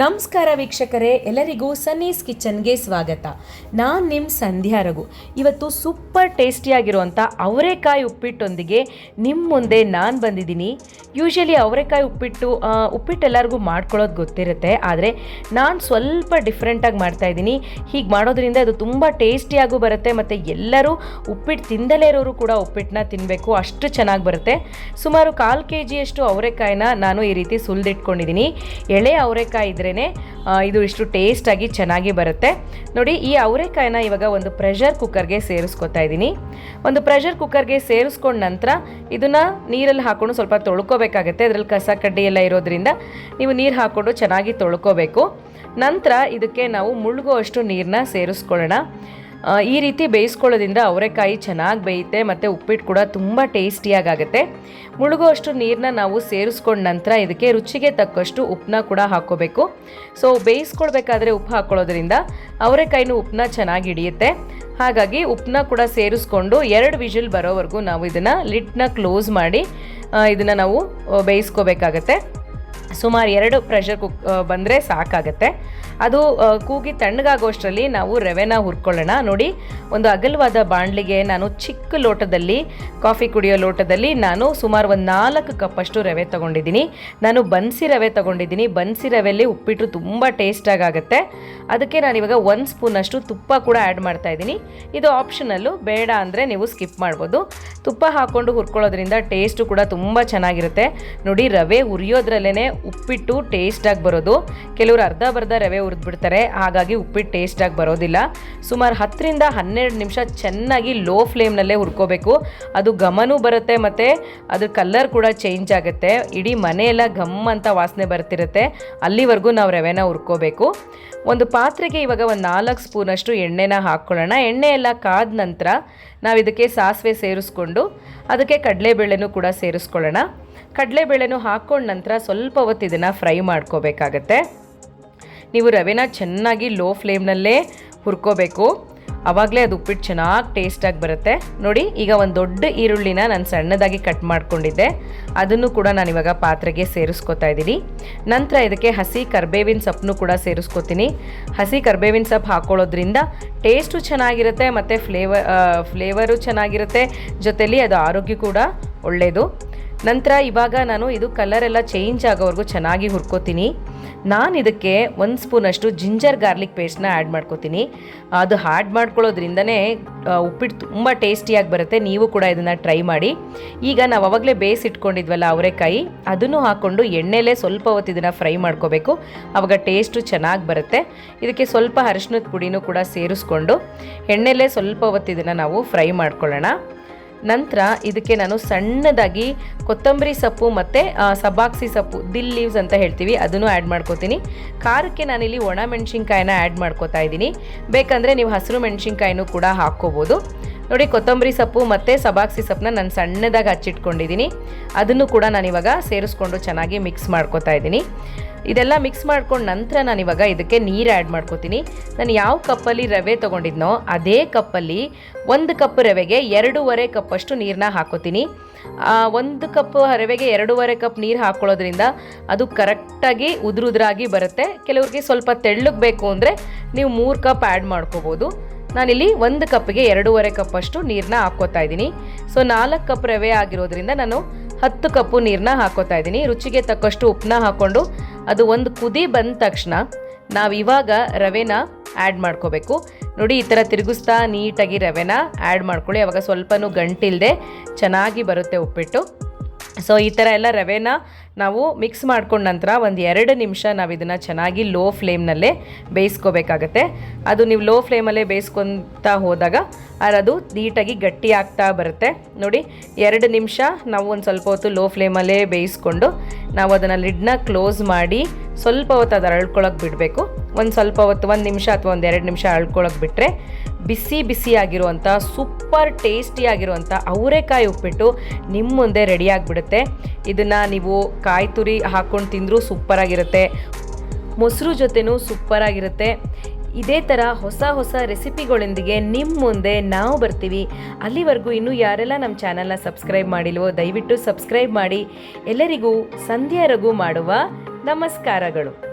ನಮಸ್ಕಾರ ವೀಕ್ಷಕರೇ, ಎಲ್ಲರಿಗೂ ಸನ್ನೀಸ್ ಕಿಚನ್ಗೆ ಸ್ವಾಗತ. ನಾನು ನಿಮ್ಮ ಸಂಧ್ಯಾ ರಘು. ಇವತ್ತು ಸೂಪರ್ ಟೇಸ್ಟಿಯಾಗಿರುವಂಥ ಅವರೆಕಾಯಿ ಉಪ್ಪಿಟ್ಟೊಂದಿಗೆ ನಿಮ್ಮ ಮುಂದೆ ನಾನು ಬಂದಿದ್ದೀನಿ. ಯೂಶಲಿ ಅವರೆಕಾಯಿ ಉಪ್ಪಿಟ್ಟು ಉಪ್ಪಿಟ್ಟು ಎಲ್ಲರಿಗೂ ಮಾಡ್ಕೊಳ್ಳೋದು ಗೊತ್ತಿರುತ್ತೆ, ಆದರೆ ನಾನು ಸ್ವಲ್ಪ ಡಿಫ್ರೆಂಟಾಗಿ ಮಾಡ್ತಾ ಇದ್ದೀನಿ. ಹೀಗೆ ಮಾಡೋದ್ರಿಂದ ಅದು ತುಂಬ ಟೇಸ್ಟಿಯಾಗೂ ಬರುತ್ತೆ, ಮತ್ತು ಎಲ್ಲರೂ ಉಪ್ಪಿಟ್ಟು ತಿಂದಲೇ ಇರೋರು ಕೂಡ ಉಪ್ಪಿಟ್ಟನ್ನ ತಿನ್ನಬೇಕು ಅಷ್ಟು ಚೆನ್ನಾಗಿ ಬರುತ್ತೆ. ಸುಮಾರು ಕಾಲು ಕೆ ಜಿಯಷ್ಟು ಅವರೆಕಾಯಿನ ನಾನು ಈ ರೀತಿ ಸುಲಿದಿಟ್ಕೊಂಡಿದ್ದೀನಿ. ಎಳೆ ಅವರೆಕಾಯಿ ಇದ್ರೇ ಇದು ಇಷ್ಟು ಟೇಸ್ಟಾಗಿ ಚೆನ್ನಾಗಿ ಬರುತ್ತೆ. ನೋಡಿ, ಈ ಅವರೆಕಾಯಿನ ಇವಾಗ ಒಂದು ಪ್ರೆಷರ್ ಕುಕ್ಕರ್ಗೆ ಸೇರಿಸ್ಕೊತಾ ಇದ್ದೀನಿ. ಒಂದು ಪ್ರೆಷರ್ ಕುಕ್ಕರ್ಗೆ ಸೇರಿಸ್ಕೊಂಡ ನಂತರ ಇದನ್ನು ನೀರಲ್ಲಿ ಹಾಕ್ಕೊಂಡು ಸ್ವಲ್ಪ ತೊಳ್ಕೊಬೇಕಾಗತ್ತೆ. ಅದರಲ್ಲಿ ಕಸ, ಕಡ್ಡಿ ಎಲ್ಲ ಇರೋದ್ರಿಂದ ನೀವು ನೀರು ಹಾಕ್ಕೊಂಡು ಚೆನ್ನಾಗಿ ತೊಳ್ಕೊಬೇಕು. ನಂತರ ಇದಕ್ಕೆ ನಾವು ಮುಳುಗುವಷ್ಟು ನೀರನ್ನ ಸೇರಿಸ್ಕೊಳ್ಳೋಣ. ಈ ರೀತಿ ಬೇಯಿಸ್ಕೊಳ್ಳೋದ್ರಿಂದ ಅವರೆಕಾಯಿ ಚೆನ್ನಾಗಿ ಬೇಯುತ್ತೆ, ಮತ್ತು ಉಪ್ಪಿಟ್ಟು ಕೂಡ ತುಂಬ ಟೇಸ್ಟಿಯಾಗುತ್ತೆ ಮುಳುಗುವಷ್ಟು ನೀರನ್ನ ನಾವು ಸೇರಿಸ್ಕೊಂಡ ನಂತರ ಇದಕ್ಕೆ ರುಚಿಗೆ ತಕ್ಕಷ್ಟು ಉಪ್ಪನ್ನ ಕೂಡ ಹಾಕ್ಕೋಬೇಕು. ಸೊ ಬೇಯಿಸ್ಕೊಳ್ಬೇಕಾದ್ರೆ ಉಪ್ಪು ಹಾಕ್ಕೊಳ್ಳೋದ್ರಿಂದ ಅವರೆಕಾಯಿನೂ ಉಪ್ಪನ್ನ ಚೆನ್ನಾಗಿ ಹಿಡಿಯುತ್ತೆ. ಹಾಗಾಗಿ ಉಪ್ಪನ್ನ ಕೂಡ ಸೇರಿಸ್ಕೊಂಡು ಎರಡು ವಿಜಿಲ್ ಬರೋವರೆಗೂ ನಾವು ಇದನ್ನು ಲಿಡ್ನ ಕ್ಲೋಸ್ ಮಾಡಿ ಇದನ್ನು ನಾವು ಬೇಯಿಸ್ಕೋಬೇಕಾಗತ್ತೆ. ಸುಮಾರು ಎರಡು ಪ್ರೆಷರ್ ಕುಕ್ ಬಂದರೆ ಸಾಕಾಗತ್ತೆ. ಅದು ಕೂಗಿ ತಣ್ಣಗಾಗೋಷ್ಟರಲ್ಲಿ ನಾವು ರವೆನ ಹುರ್ಕೊಳ್ಳೋಣ. ನೋಡಿ, ಒಂದು ಅಗಲವಾದ ಬಾಣಲಿಗೆ ನಾನು ಚಿಕ್ಕ ಲೋಟದಲ್ಲಿ, ಕಾಫಿ ಕುಡಿಯೋ ಲೋಟದಲ್ಲಿ ನಾನು ಸುಮಾರು ಒಂದು ನಾಲ್ಕು ಕಪ್ಪಷ್ಟು ರವೆ ತೊಗೊಂಡಿದ್ದೀನಿ. ನಾನು ಬನ್ಸಿ ರವೆ ತೊಗೊಂಡಿದ್ದೀನಿ. ಬನ್ಸಿ ರವೆಯಲ್ಲಿ ಉಪ್ಪಿಟ್ಟು ತುಂಬ ಟೇಸ್ಟಾಗುತ್ತೆ ಅದಕ್ಕೆ ನಾನು ಇವಾಗ ಒಂದು ಸ್ಪೂನಷ್ಟು ತುಪ್ಪ ಕೂಡ ಆ್ಯಡ್ ಮಾಡ್ತಾ ಇದ್ದೀನಿ. ಇದು ಆಪ್ಷನಲ್ಲು ಬೇಡ ಅಂದರೆ ನೀವು ಸ್ಕಿಪ್ ಮಾಡ್ಬೋದು. ತುಪ್ಪ ಹಾಕ್ಕೊಂಡು ಹುರ್ಕೊಳ್ಳೋದ್ರಿಂದ ಟೇಸ್ಟು ಕೂಡ ತುಂಬ ಚೆನ್ನಾಗಿರುತ್ತೆ. ನೋಡಿ, ರವೆ ಹುರಿಯೋದ್ರಲ್ಲೇ ಉಪ್ಪಿಟ್ಟು ಟೇಸ್ಟಾಗಿ ಬರೋದು. ಕೆಲವರು ಅರ್ಧ ಬರ್ಧ ರವೆ ಹುರಿದ್ಬಿಡ್ತಾರೆ. ಹಾಗಾಗಿ ಉಪ್ಪಿಟ್ಟು ಟೇಸ್ಟಾಗಿ ಬರೋದಿಲ್ಲ. ಸುಮಾರು ಹತ್ತರಿಂದ ಹನ್ನೆರಡು ನಿಮಿಷ ಚೆನ್ನಾಗಿ ಲೋ ಫ್ಲೇಮ್ನಲ್ಲೇ ಹುರ್ಕೋಬೇಕು. ಅದು ಘಮನೂ ಬರುತ್ತೆ ಮತ್ತು ಅದ್ರ ಕಲರ್ ಕೂಡ ಚೇಂಜ್ ಆಗುತ್ತೆ. ಇಡೀ ಮನೆಯೆಲ್ಲ ಘಮ್ ಅಂತ ವಾಸನೆ ಬರ್ತಿರುತ್ತೆ. ಅಲ್ಲಿವರೆಗೂ ನಾವು ರವೆನ ಹುರ್ಕೋಬೇಕು. ಒಂದು ಪಾತ್ರೆಗೆ ಇವಾಗ ಒಂದು ನಾಲ್ಕು ಸ್ಪೂನಷ್ಟು ಎಣ್ಣೆನ ಹಾಕ್ಕೊಳ್ಳೋಣ ಎಣ್ಣೆ ಎಲ್ಲ ಕಾದ ನಂತರ ನಾವು ಇದಕ್ಕೆ ಸಾಸಿವೆ ಸೇರಿಸ್ಕೊಂಡು ಅದಕ್ಕೆ ಕಡಲೆಬೇಳೆನೂ ಕೂಡ ಸೇರಿಸ್ಕೊಳ್ಳೋಣ. ಕಡಲೆಬೇಳೆನೂ ಹಾಕ್ಕೊಂಡ ನಂತರ ಸ್ವಲ್ಪ ಹೊತ್ತು ಇದನ್ನು ಫ್ರೈ ಮಾಡ್ಕೋಬೇಕಾಗತ್ತೆ. ನೀವು ರವೆನ ಚೆನ್ನಾಗಿ ಲೋ ಫ್ಲೇಮ್ನಲ್ಲೇ ಹುರ್ಕೋಬೇಕು. ಆವಾಗಲೇ ಅದು ಉಪ್ಪಿಟ್ಟು ಚೆನ್ನಾಗಿ ಟೇಸ್ಟಾಗಿ ಬರುತ್ತೆ. ನೋಡಿ, ಈಗ ಒಂದು ದೊಡ್ಡ ಈರುಳ್ಳಿನ ನಾನು ಸಣ್ಣದಾಗಿ ಕಟ್ ಮಾಡ್ಕೊಂಡಿದ್ದೆ. ಅದನ್ನು ಕೂಡ ನಾನು ಇವಾಗ ಪಾತ್ರೆಗೆ ಸೇರಿಸ್ಕೊತಾ ಇದ್ದೀನಿ. ನಂತರ ಇದಕ್ಕೆ ಹಸಿ ಕರ್ಬೇವಿನ ಸೊಪ್ಪನ್ನು ಕೂಡ ಸೇರಿಸ್ಕೊತೀನಿ. ಹಸಿ ಕರ್ಬೇವಿನ ಸೊಪ್ಪು ಹಾಕ್ಕೊಳ್ಳೋದ್ರಿಂದ ಟೇಸ್ಟು ಚೆನ್ನಾಗಿರುತ್ತೆ, ಮತ್ತು ಫ್ಲೇವರ್ ಫ್ಲೇವರು ಚೆನ್ನಾಗಿರುತ್ತೆ. ಜೊತೆಲಿ ಅದು ಆರೋಗ್ಯ ಕೂಡ ಒಳ್ಳೆಯದು ನಂತರ ಇವಾಗ ನಾನು ಇದು ಕಲರ್ ಎಲ್ಲ ಚೇಂಜ್ ಆಗೋವರೆಗೂ ಚೆನ್ನಾಗಿ ಹುರ್ಕೋತೀನಿ. ನಾನು ಇದಕ್ಕೆ ಒಂದು ಸ್ಪೂನಷ್ಟು ಜಿಂಜರ್ ಗಾರ್ಲಿಕ್ ಪೇಸ್ಟ್ನ ಆ್ಯಡ್ ಮಾಡ್ಕೋತೀನಿ. ಅದು ಆ್ಯಡ್ ಮಾಡ್ಕೊಳ್ಳೋದ್ರಿಂದನೇ ಉಪ್ಪಿಟ್ಟು ತುಂಬ ಟೇಸ್ಟಿಯಾಗಿ ಬರುತ್ತೆ. ನೀವು ಕೂಡ ಇದನ್ನು ಟ್ರೈ ಮಾಡಿ. ಈಗ ನಾವು ಅವಾಗಲೇ ಬೇಯಿಸಿಟ್ಕೊಂಡಿದ್ವಲ್ಲ ಅವರೆಕಾಯಿ, ಅದನ್ನು ಹಾಕ್ಕೊಂಡು ಎಣ್ಣೆಲೇ ಸ್ವಲ್ಪ ಹೊತ್ತು ಇದನ್ನು ಫ್ರೈ ಮಾಡ್ಕೋಬೇಕು. ಆವಾಗ ಟೇಸ್ಟು ಚೆನ್ನಾಗಿ ಬರುತ್ತೆ. ಇದಕ್ಕೆ ಸ್ವಲ್ಪ ಅರಿಶಿನದ ಪುಡಿನೂ ಕೂಡ ಸೇರಿಸ್ಕೊಂಡು ಎಣ್ಣೆಲೇ ಸ್ವಲ್ಪ ಹೊತ್ತು ಇದನ್ನು ನಾವು ಫ್ರೈ ಮಾಡ್ಕೊಳ್ಳೋಣ. ನಂತರ ಇದಕ್ಕೆ ನಾನು ಸಣ್ಣದಾಗಿ ಕೊತ್ತಂಬರಿ ಸೊಪ್ಪು ಮತ್ತು ಸಬಾಕ್ಸಿ ಸೊಪ್ಪು ದಿಲ್ ಲೀವ್ಸ್ ಅಂತ ಹೇಳ್ತೀವಿ, ಅದನ್ನು ಆ್ಯಡ್ ಮಾಡ್ಕೋತೀನಿ. ಖಾರಕ್ಕೆ ನಾನಿಲ್ಲಿ ಒಣ ಮೆಣಸಿನ್ಕಾಯಿನ ಆ್ಯಡ್ ಮಾಡ್ಕೋತಾ ಇದ್ದೀನಿ. ಬೇಕಂದರೆ ನೀವು ಹಸಿರು ಮೆಣಸಿನ್ಕಾಯಿನೂ ಕೂಡ ಹಾಕ್ಕೋಬೋದು. ನೋಡಿ, ಕೊತ್ತಂಬರಿ ಸೊಪ್ಪು ಮತ್ತು ಸಬಾಕ್ಸಿ ಸೊಪ್ಪನ್ನ ನಾನು ಸಣ್ಣದಾಗಿ ಹಚ್ಚಿಟ್ಕೊಂಡಿದ್ದೀನಿ. ಅದನ್ನು ಕೂಡ ನಾನಿವಾಗ ಸೇರಿಸ್ಕೊಂಡು ಚೆನ್ನಾಗಿ ಮಿಕ್ಸ್ ಮಾಡ್ಕೋತಾ ಇದ್ದೀನಿ. ಇದೆಲ್ಲ ಮಿಕ್ಸ್ ಮಾಡ್ಕೊಂಡು ನಂತರ ನಾನು ಇವಾಗ ಇದಕ್ಕೆ ನೀರು ಆ್ಯಡ್ ಮಾಡ್ಕೋತೀನಿ. ನಾನು ಯಾವ ಕಪ್ಪಲ್ಲಿ ರವೆ ತೊಗೊಂಡಿದ್ನೋ ಅದೇ ಕಪ್ಪಲ್ಲಿ ಒಂದು ಕಪ್ ರವೆಗೆ ಎರಡೂವರೆ ಕಪ್ಪಷ್ಟು ನೀರನ್ನ ಹಾಕೋತೀನಿ. ಒಂದು ಕಪ್ ರವೆಗೆ ಎರಡೂವರೆ ಕಪ್ ನೀರು ಹಾಕ್ಕೊಳ್ಳೋದ್ರಿಂದ ಅದು ಕರೆಕ್ಟಾಗಿ ಉದುರುದ್ರಾಗಿ ಬರುತ್ತೆ. ಕೆಲವ್ರಿಗೆ ಸ್ವಲ್ಪ ತೆಳ್ಳಗೆ ಬೇಕು ಅಂದರೆ ನೀವು ಮೂರು ಕಪ್ ಆ್ಯಡ್ ಮಾಡ್ಕೋಬೋದು. ನಾನಿಲ್ಲಿ ಒಂದು ಕಪ್ಗೆ ಎರಡೂವರೆ ಕಪ್ಪಷ್ಟು ನೀರನ್ನ ಹಾಕ್ಕೋತಾ ಇದ್ದೀನಿ. ಸೊ ನಾಲ್ಕು ಕಪ್ ರವೆ ಆಗಿರೋದ್ರಿಂದ ನಾನು ಹತ್ತು ಕಪ್ಪು ನೀರನ್ನ ಹಾಕೋತಾ ಇದ್ದೀನಿ. ರುಚಿಗೆ ತಕ್ಕಷ್ಟು ಉಪ್ಪನ್ನ ಹಾಕ್ಕೊಂಡು ಅದು ಒಂದು ಕುದಿ ಬಂದ ತಕ್ಷಣ ನಾವು ಇವಾಗ ರವೆನ ಆ್ಯಡ್ ಮಾಡ್ಕೋಬೇಕು. ನೋಡಿ, ಈ ಥರ ತಿರುಗಿಸ್ತಾ ನೀಟಾಗಿ ರವೆನ ಆ್ಯಡ್ ಮಾಡ್ಕೊಳ್ಳಿ. ಅವಾಗ ಸ್ವಲ್ಪನೂ ಗಂಟಿಲ್ಲದೆ ಚೆನ್ನಾಗಿ ಬರುತ್ತೆ ಉಪ್ಪಿಟ್ಟು. ಸೊ ಈ ಥರ ಎಲ್ಲ ರವೆನ ನಾವು ಮಿಕ್ಸ್ ಮಾಡ್ಕೊಂಡ ನಂತರ ಒಂದು ಎರಡು ನಿಮಿಷ ನಾವು ಇದನ್ನು ಚೆನ್ನಾಗಿ ಲೋ ಫ್ಲೇಮ್ನಲ್ಲೇ ಬೇಯಿಸ್ಕೋಬೇಕಾಗತ್ತೆ. ಅದು ನೀವು ಲೋ ಫ್ಲೇಮಲ್ಲೇ ಬೇಯಿಸ್ಕೊತಾ ಹೋದಾಗ ಅದು ನೀಟಾಗಿ ಗಟ್ಟಿ ಆಗ್ತಾ ಬರುತ್ತೆ. ನೋಡಿ, ಎರಡು ನಿಮಿಷ ನಾವು ಒಂದು ಸ್ವಲ್ಪ ಹೊತ್ತು ಲೋ ಫ್ಲೇಮಲ್ಲೇ ಬೇಯಿಸ್ಕೊಂಡು ನಾವು ಅದನ್ನು ಲಿಡ್ನ ಕ್ಲೋಸ್ ಮಾಡಿ ಸ್ವಲ್ಪ ಹೊತ್ತು ಅದು ಅಳ್ಕೊಳಕ್ಕೆ ಬಿಡಬೇಕು. ಒಂದು ಸ್ವಲ್ಪ ಹೊತ್ತು, ಒಂದು ನಿಮಿಷ ಅಥವಾ ಒಂದು ಎರಡು ನಿಮಿಷ ಅಳ್ಕೊಳಕ್ಕೆ ಬಿಟ್ಟರೆ ಬಿಸಿ ಬಿಸಿಯಾಗಿರುವಂಥ, ಸೂಪರ್ ಟೇಸ್ಟಿಯಾಗಿರುವಂಥ ಅವರೆಕಾಯಿ ಉಪ್ಪಿಟ್ಟು ನಿಮ್ಮ ಮುಂದೆ ರೆಡಿಯಾಗಿಬಿಡುತ್ತೆ ಇದನ್ನು ನೀವು ಕಾಯಿ ತುರಿ ಹಾಕ್ಕೊಂಡು ತಿಂದರೂ ಸೂಪರಾಗಿರುತ್ತೆ. ಮೊಸರು ಜೊತೆನೂ ಸೂಪರಾಗಿರುತ್ತೆ. ಇದೇ ಥರ ಹೊಸ ಹೊಸ ರೆಸಿಪಿಗಳೊಂದಿಗೆ ನಿಮ್ಮ ಮುಂದೆ ನಾವು ಬರ್ತೀವಿ. ಅಲ್ಲಿವರೆಗೂ ಇನ್ನೂ ಯಾರೆಲ್ಲ ನಮ್ಮ ಚಾನಲ್ನ ಸಬ್ಸ್ಕ್ರೈಬ್ ಮಾಡಿಲ್ವೋ, ದಯವಿಟ್ಟು ಸಬ್ಸ್ಕ್ರೈಬ್ ಮಾಡಿ. ಎಲ್ಲರಿಗೂ ಸಂಧ್ಯಾ ಮಾಡುವ ನಮಸ್ಕಾರಗಳು.